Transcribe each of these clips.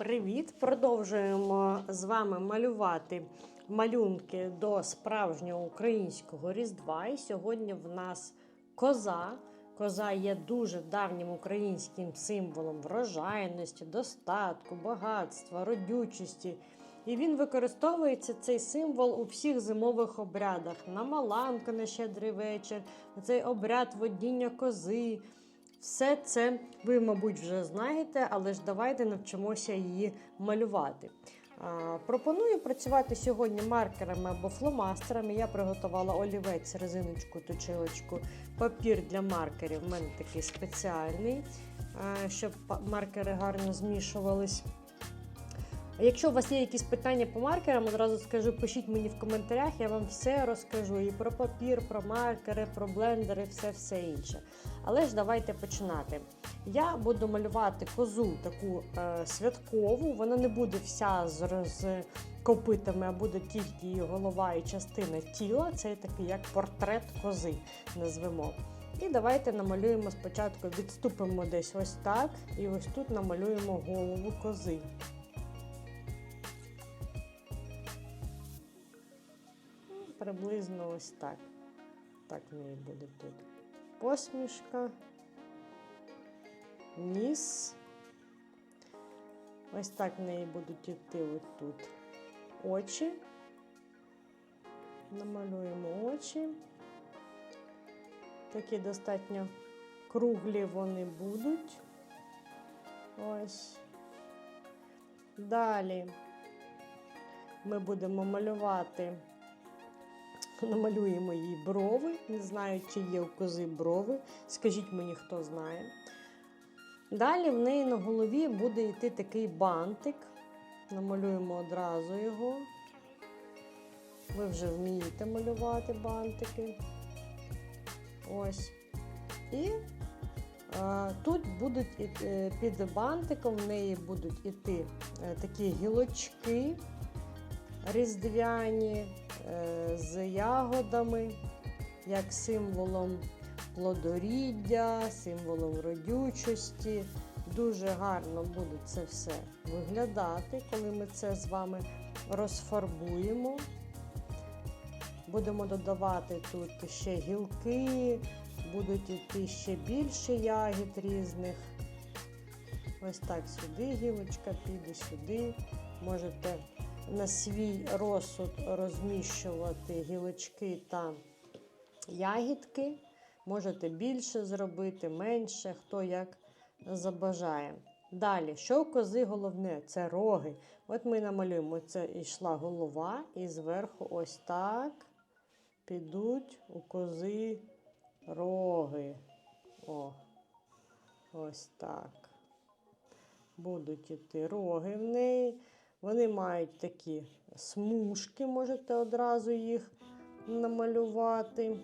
Привіт! Продовжуємо з вами малювати малюнки до справжнього українського Різдва. І сьогодні в нас коза. Коза є дуже давнім українським символом врожайності, достатку, багатства, родючості. І він використовується цей символ у всіх зимових обрядах. На Маланку на щедрий вечір, цей обряд водіння кози. Все це ви, мабуть, вже знаєте, але ж давайте навчимося її малювати. Пропоную працювати сьогодні маркерами або фломастерами. Я приготувала олівець, резиночку, точилочку, папір для маркерів. У мене такий спеціальний, щоб маркери гарно змішувались. Якщо у вас є якісь питання по маркерам, одразу скажу, пишіть мені в коментарях, я вам все розкажу і про папір, про маркери, про блендери, все все інше. Але ж давайте починати. Я буду малювати козу таку е, святкову, вона не буде вся з, з копитами, а буде тільки її голова і частина тіла. Це такий як портрет кози, назвемо. І давайте намалюємо спочатку, відступимо десь ось так, і ось тут намалюємо голову кози. Приблизно ось так. Так в неї буде тут. Посмішка, ніс. Ось так в неї будуть йти отут очі. Намалюємо очі. Такі достатньо круглі вони будуть. Ось. Далі ми будемо малювати намалюємо їй брови. Не знаю, чи є у кози брови. Скажіть мені, хто знає. Далі в неї на голові буде йти такий бантик. Намалюємо одразу його. Ви вже вмієте малювати бантики. Ось. І е, тут будуть е, під бантиком в неї будуть іти е, такі гілочки різдвяні е, з ягодами, як символом плодоріддя, символом родючості. Дуже гарно буде це все виглядати, коли ми це з вами розфарбуємо. Будемо додавати тут ще гілки, будуть іти ще більше ягід різних. Ось так сюди гілочка піде сюди. Можете на свій розсуд розміщувати гілочки та ягідки. Можете більше зробити, менше, хто як забажає. Далі, що у кози головне? Це роги. От ми намалюємо, це йшла голова, і зверху ось так підуть у кози роги. О, ось так. Будуть іти роги в неї. Вони мають такі смужки, можете одразу їх намалювати.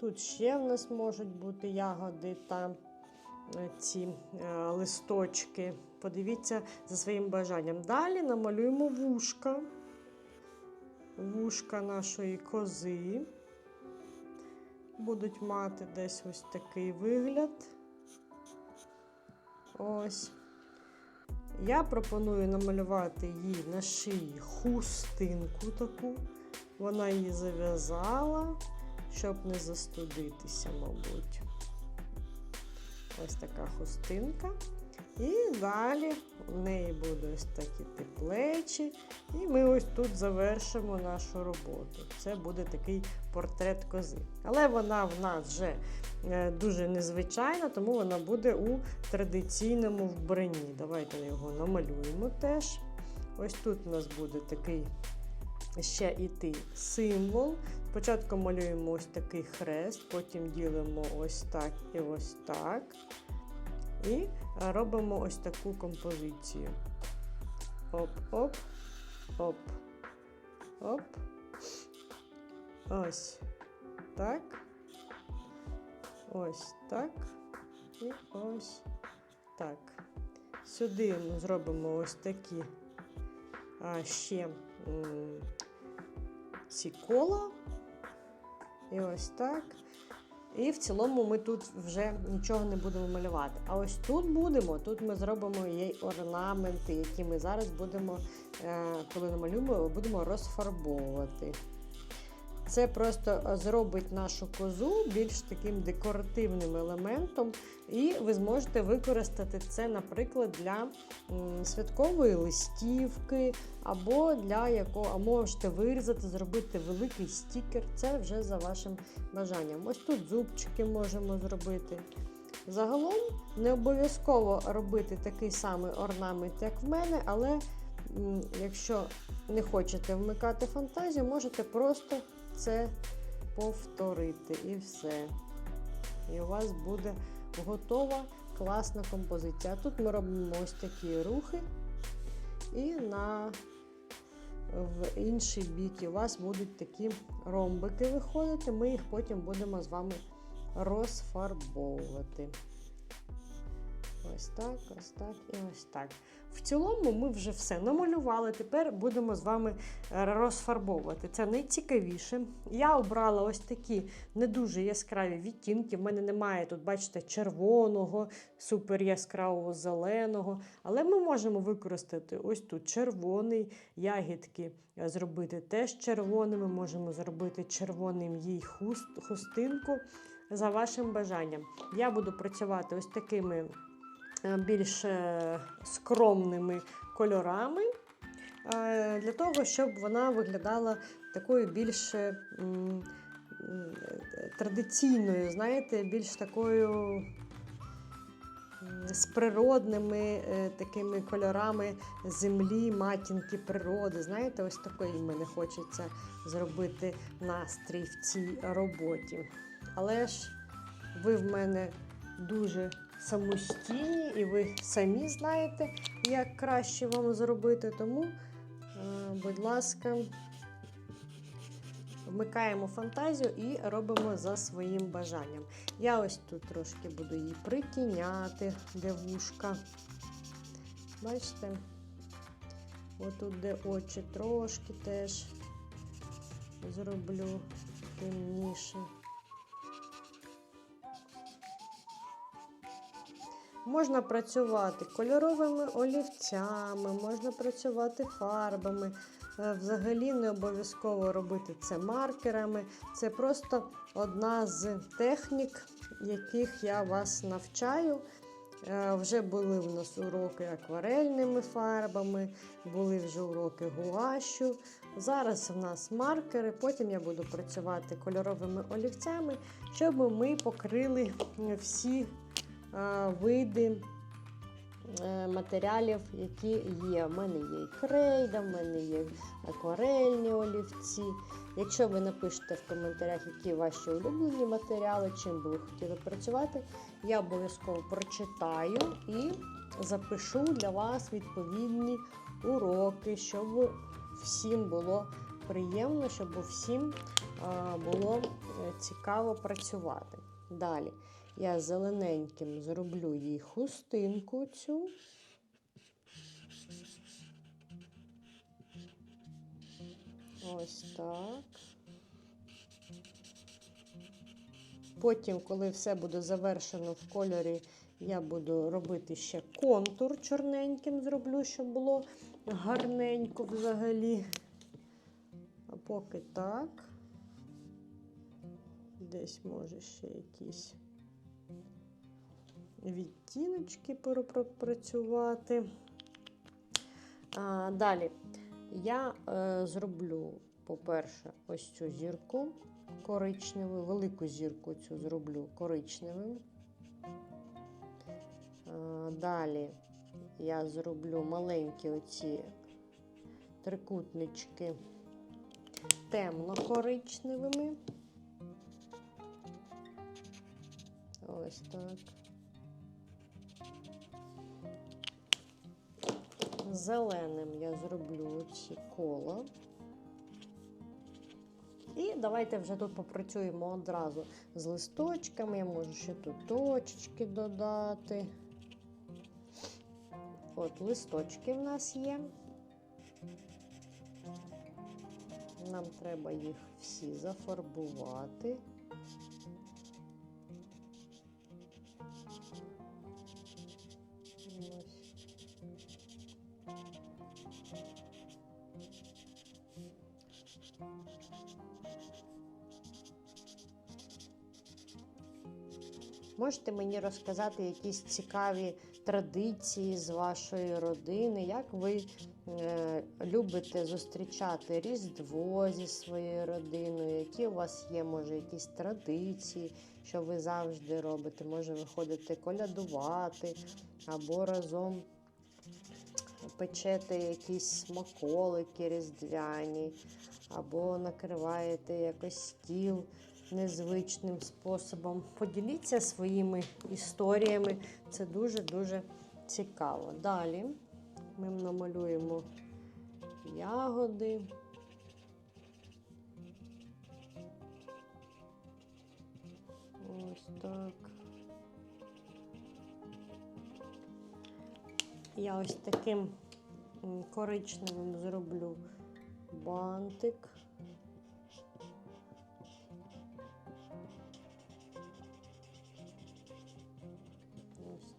Тут ще в нас можуть бути ягоди та е, ці е, листочки. Подивіться за своїм бажанням. Далі намалюємо вушка. Вушка нашої кози. Будуть мати десь ось такий вигляд. Ось. Я пропоную намалювати їй на шиї хустинку таку. Вона її зав'язала, щоб не застудитися, мабуть. Ось така хустинка. І далі у неї буде ось такі плечі. І ми ось тут завершимо нашу роботу. Це буде такий портрет кози. Але вона в нас вже е, дуже незвичайна, тому вона буде у традиційному вбранні. Давайте його намалюємо теж. Ось тут у нас буде такий ще іти символ. Спочатку малюємо ось такий хрест, потім ділимо ось так і ось так. І е, робимо ось таку композицію. Оп-оп, оп, оп. Ось так. Ось так. І ось так. Сюди ми зробимо ось такі а, ще ці кола. І ось так. І в цілому ми тут вже нічого не будемо малювати. А ось тут будемо, тут ми зробимо їй орнаменти, які ми зараз будемо, е, коли намалюємо, будемо розфарбовувати. Це просто зробить нашу козу більш таким декоративним елементом, і ви зможете використати це, наприклад, для святкової листівки, або для якого можете вирізати, зробити великий стікер. Це вже за вашим бажанням. Ось тут зубчики можемо зробити. Загалом не обов'язково робити такий самий орнамент, як в мене, але якщо не хочете вмикати фантазію, можете просто це повторити і все. І у вас буде готова класна композиція. Тут ми робимо ось такі рухи, і на в інший бік у вас будуть такі ромбики виходити. Ми їх потім будемо з вами розфарбовувати. Ось так, ось так і ось так. В цілому ми вже все намалювали. Тепер будемо з вами е, розфарбовувати. Це найцікавіше. Я обрала ось такі не дуже яскраві відтінки. В мене немає тут, бачите, червоного, супер яскравого зеленого. Але ми можемо використати ось тут червоний ягідки, е, зробити теж червоними. Можемо зробити червоним їй хуст, хустинку за вашим бажанням. Я буду працювати ось такими більш е, скромними кольорами, е, для того, щоб вона виглядала такою більш е, традиційною, знаєте, більш такою з природними е, такими кольорами землі, матінки природи. Знаєте, ось такої мене хочеться зробити настрій в цій роботі. Але ж ви в мене дуже самостійні, і ви самі знаєте, як краще вам зробити. Тому, е, будь ласка, вмикаємо фантазію і робимо за своїм бажанням. Я ось тут трошки буду її притіняти, де вушка. Бачите? Отут, де очі, трошки теж зроблю темніше. Можна працювати кольоровими олівцями, можна працювати фарбами. Е, Взагалі не обов'язково робити це маркерами. Це просто одна з технік, яких я вас навчаю. Е, Вже були в нас уроки акварельними фарбами, були вже уроки гуашу. Зараз в нас маркери, потім я буду працювати кольоровими олівцями, щоб ми покрили всі види е, матеріалів, які є. У мене є і крейда, в мене є акварельні олівці. Якщо ви напишете в коментарях, які ваші улюблені матеріали, чим би ви хотіли працювати, я обов'язково прочитаю і запишу для вас відповідні уроки, щоб всім було приємно, щоб всім було е, цікаво працювати. Далі я зелененьким зроблю їй хустинку цю. Ось так. Потім, коли все буде завершено в кольорі, я буду робити ще контур чорненьким зроблю, щоб було гарненько взагалі. А поки так. Десь може ще якісь відтіночки пропрацювати. А, далі я е, зроблю, по-перше, ось цю зірку коричневу, велику зірку цю зроблю коричневим. Далі я зроблю маленькі оці трикутнички темно-коричневими. Ось так. Зеленим я зроблю ці кола. І давайте вже тут попрацюємо одразу з листочками. Я можу ще тут точечки додати. От листочки в нас є. Нам треба їх всі зафарбувати. Можете мені розказати якісь цікаві традиції з вашої родини, як ви е, любите зустрічати Різдво зі своєю родиною, які у вас є, може, якісь традиції, що ви завжди робите? Може, ви ходите колядувати або разом печете якісь смаколики різдвяні, або накриваєте якось стіл незвичним способом. Поділіться своїми історіями. Це дуже-дуже цікаво. Далі ми намалюємо ягоди. Ось так. Я ось таким коричневим зроблю бантик.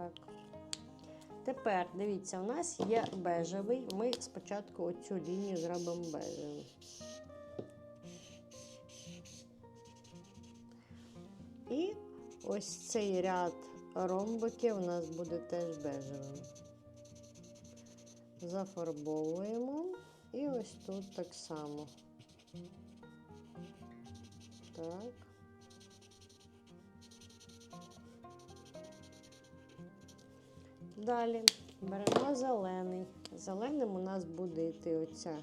Так. Тепер дивіться, у нас є бежевий. Ми спочатку оцю лінію зробимо бежевим. І ось цей ряд ромбиків у нас буде теж бежевим. Зафарбовуємо і ось тут так само. Так. Далі беремо зелений. Зеленим у нас буде йти оця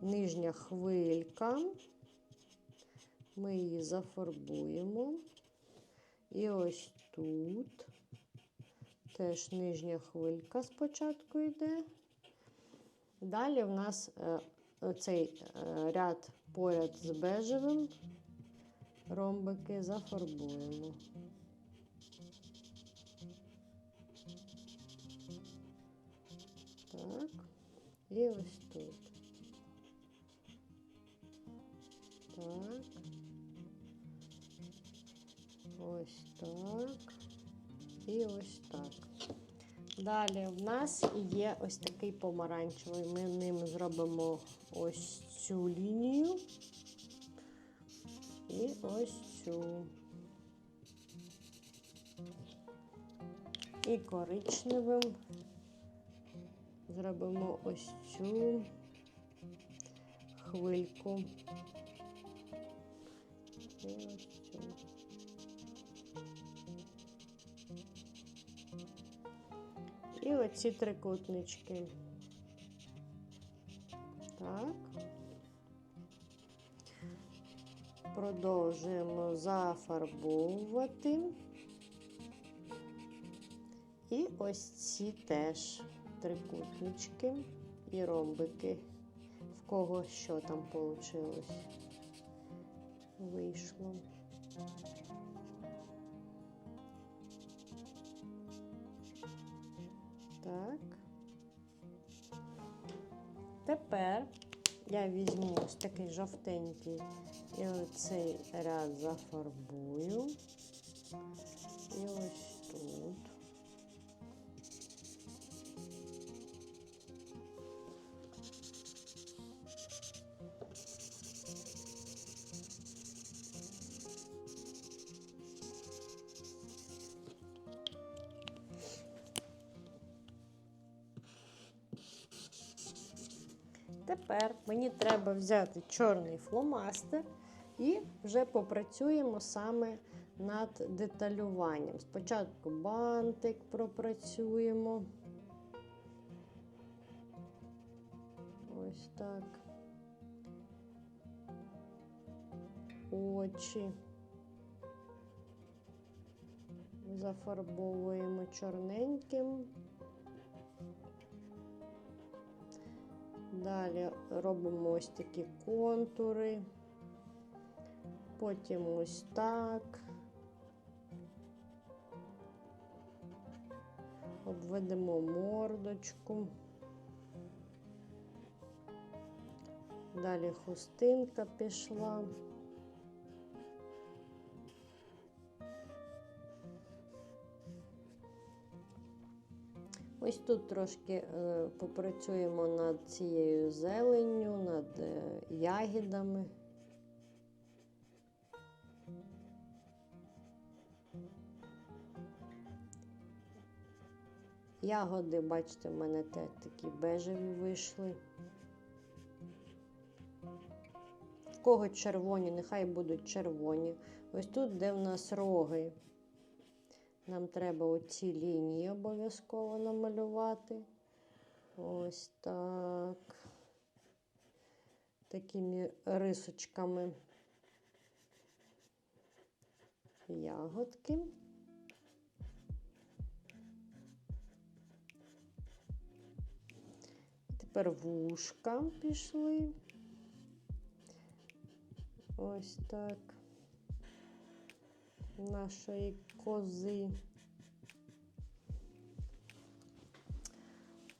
нижня хвилька. Ми її зафарбуємо. І ось тут теж нижня хвилька спочатку йде. Далі в нас е, цей е, ряд поряд з бежевим ромбики зафарбуємо. Так, і ось тут. Так. Ось так. І ось так. Далі в нас є ось такий помаранчевий. Ми ним зробимо ось цю лінію і ось цю. І коричневим зробимо ось цю хвильку. І ось цю. І оці трикутнички. Так. Продовжуємо зафарбовувати. І ось ці теж трикутнички і ромбики. В кого що там вийшло. Вийшло. Так. Тепер я візьму ось такий жовтенький і оцей ряд зафарбую. І Тепер мені треба взяти чорний фломастер і вже попрацюємо саме над деталюванням. Спочатку бантик пропрацюємо. Ось так. Очі. Зафарбовуємо чорненьким. Далі робимо ось такі контури, потім ось так. Обведемо мордочку. Далі хустинка пішла. Ось тут трошки е, попрацюємо над цією зеленню, над е, ягідами. Ягоди, бачите, в мене те такі бежеві вийшли. В кого червоні, нехай будуть червоні. Ось тут, де в нас роги нам треба оці лінії обов'язково намалювати. Ось так. Такими рисочками ягодки. Тепер вушка пішли. Ось так. Нашої кози.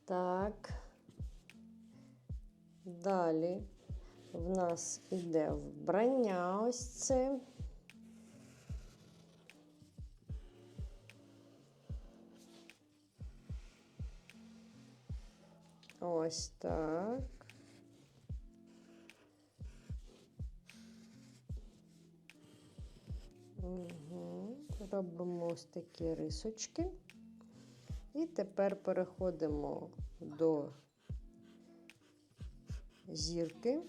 Так. Далі в нас іде вбрання ось це. Ось так. Угу. Робимо ось такі рисочки. І тепер переходимо до зірки.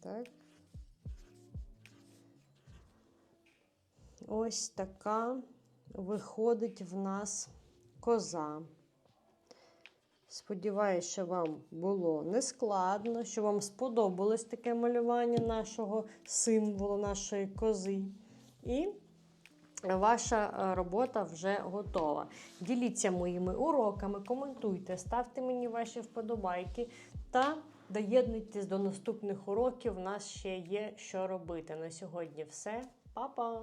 Так. Ось така виходить в нас коза. Сподіваюся, що вам було нескладно, що вам сподобалось таке малювання нашого символу, нашої кози. І ваша е, робота вже готова. Діліться моїми уроками, коментуйте, ставте мені ваші вподобайки та доєднуйтесь до наступних уроків. У нас ще є що робити. На сьогодні все. Па-па!